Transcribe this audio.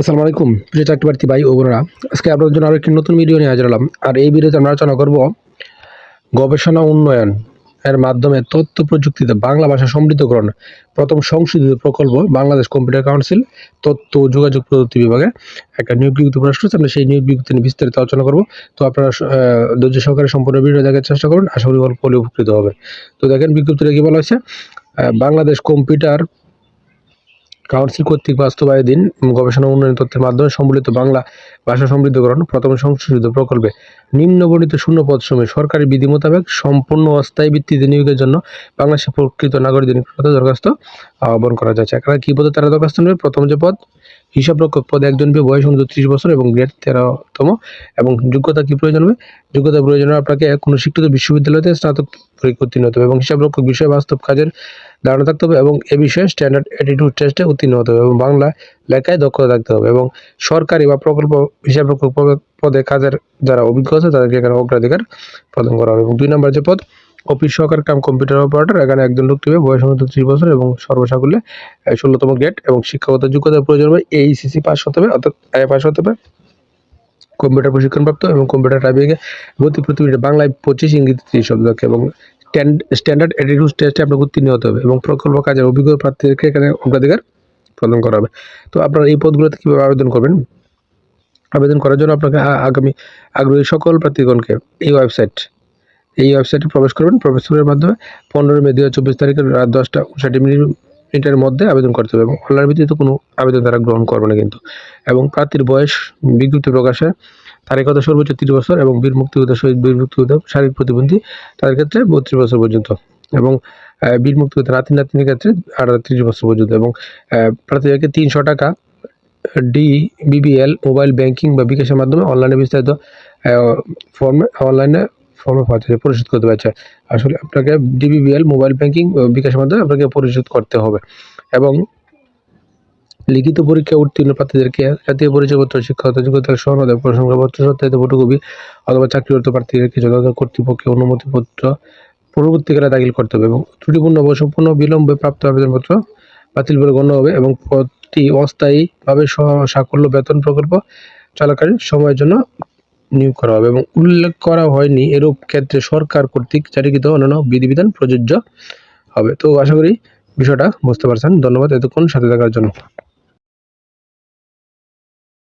আসসালামু আলাইকুম, প্রিয় চাকরি প্রার্থী ভাই ও বোনেরা। আজকে আপনাদের জন্য আরও একটি নতুন ভিডিও নিয়ে হাজির হলাম। আর এই ভিডিওতে আমরা আলোচনা করব গবেষণা উন্নয়ন এর মাধ্যমে তথ্য প্রযুক্তিতে বাংলা ভাষা সমৃদ্ধকরণ, প্রথম সংশোধিত প্রকল্প বাংলাদেশ কম্পিউটার কাউন্সিল, তথ্য ও যোগাযোগ প্রযুক্তি বিভাগে একটা নিয়োগ বিজ্ঞপ্তি প্রকাশ করেছে। আমরা সেই নিয়োগ বিজ্ঞপ্তি নিয়ে বিস্তারিত আলোচনা করব। তো আপনারা ধৈর্য সহকারে সম্পূর্ণ ভিডিও দেখার চেষ্টা করুন। আশা করি অল্প উপকৃত হবে। তো দেখেন বিজ্ঞপ্তিটা কি বলা হয়েছে? বাংলাদেশ কম্পিউটার কাউন্সিল কর্তৃক দিন গবেষণা উন্নয়ন তথ্যের মাধ্যমে সম্বলিত বাংলা ভাষা সমৃদ্ধকরণ প্রথম সংশোধিত প্রকল্পে নিম্নবর্ণিত শূন্য পদ সময় সরকারি বিধি মোতাবেক সম্পূর্ণ অস্থায়ী ভিত্তিতে নিয়োগের জন্য বাংলাদেশের প্রকৃত নাগরিকদের দরখাস্ত আহ্বান করা যাচ্ছে। এখানে কি পদে তারা দরখাস্ত নেবে প্রথম যে পদ হিসাব রক্ষক পদে একজন পেয়ে বয়স অনুযায়ী ত্রিশ বছর এবং গ্রেড তেরোতম। এবং যোগ্যতা কি প্রয়োজন হবে? যোগ্যতা প্রয়োজন হবে আপনাকে কোনো শিক্ষিত বিশ্ববিদ্যালয়তে স্নাতক পরীক্ষা উত্তীর্ণ হতে হবে এবং হিসাব রক্ষক বিষয়ে বাস্তব কাজের ধারণা থাকতে হবে এবং এ বিষয়ে স্ট্যান্ডার্ড অ্যাটিটিউড টেস্টে উত্তীর্ণ হতে হবে এবং বাংলা লেখায় দক্ষতা থাকতে হবে এবং সরকারি বা প্রকল্প হিসাব রক্ষক পদে কাজের যারা অভিজ্ঞ আছে তাদেরকে এখানে অগ্রাধিকার প্রদান করা হবে এবং দুই নম্বর যে পদ অফিস সহকার কাম কম্পিউটার অপারেটর এখানে একজন লোক নেবে বয়স অনুযায়ী ত্রিশ বছর এবং সর্বসাকুল্যে ষোলোতম গ্রেড এবং শিক্ষাগত যোগ্যতার প্রয়োজন হবে এইসিসি পাস হতে হবে, অর্থাৎ আই পাস হতে হবে। কম্পিউটার প্রশিক্ষণপ্রাপ্ত এবং কম্পিউটার টাইপিংয়ে গতি প্রতি মিনিটে বাংলায় পঁচিশ ইংরেজি ত্রিশ শব্দ এবং স্ট্যান্ডার্ড অ্যাটিটিউড টেস্টে আপনাকে উত্তীর্ণ হতে হবে এবং প্রকল্প কাজের অভিজ্ঞ প্রার্থীদেরকে এখানে অগ্রাধিকার প্রদান করা হবে। তো আপনারা এই পদগুলোতে কীভাবে আবেদন করবেন? আবেদন করার জন্য আপনাকে আগামী, আগ্রহী সকল প্রার্থীগণকে এই ওয়েবসাইট এই ওয়েবসাইটে প্রবেশ করবেন। প্রবেশ করার মাধ্যমে পনেরো মে দু হাজার চব্বিশ তারিখের রাত দশটা উনষাট মিনিট মিনিটের মধ্যে আবেদন করতে হবে এবং অনলাইন ভিত্তিতে কোনো আবেদন তারা গ্রহণ করবে না কিন্তু। এবং প্রার্থীর বয়স, বিজ্ঞপ্তি প্রকাশে তারিখ হতে সর্বোচ্চ তিরিশ বছর এবং বীর মুক্তিযোদ্ধা শহীদ বীর মুক্তিযোদ্ধা শারীরিক প্রতিবন্ধী তাদের ক্ষেত্রে বত্রিশ বছর পর্যন্ত এবং বীর মুক্তিযোদ্ধা নাতি নাতনির ক্ষেত্রে আটত্রিশ বছর পর্যন্ত এবং প্রার্থীদেরকে তিনশো টাকা, ডি বিবিএল মোবাইল ব্যাংকিং বা বিকাশের মাধ্যমে অনলাইনে বিস্তারিত ফর্মে অনলাইনে ফর্মে পাচ্ছে পরিশোধ করতে পারছে। আসলে আপনাকে ডিবিবিএল মোবাইল ব্যাংকিং বিকাশের মাধ্যমে আপনাকে পরিশোধ করতে হবে। এবং লিখিত পরীক্ষা উত্তীর্ণ প্রার্থীদেরকে জাতীয় পরিচয়পত্র, শিক্ষাগত যোগ্যতার সনদ এবং প্রশংসাপত্র, সত্যায়িত ফটোকপি অথবা চাকরিরত প্রার্থীদেরকে যথাযথ কর্তৃপক্ষের অনুমতিপত্র পরবর্তীকালে দাখিল করতে হবে এবং ত্রুটিপূর্ণ বা সম্পূর্ণ বিলম্বে প্রাপ্ত আবেদনপত্র বাতিল বলে গণ্য হবে এবং পদটি অস্থায়ীভাবে সাকল্য বেতন প্রকল্প চলাকালীন সময়ের জন্য নিয়োগ করা হবে এবং উল্লেখ করা হয়নি এরূপ ক্ষেত্রে সরকার কর্তৃক জারিকৃত অন্যান্য বিধিবিধান প্রযোজ্য হবে। তো আশা করি বিষয়টা বুঝতে পারছেন। ধন্যবাদ এতক্ষণ সাথে থাকার জন্য।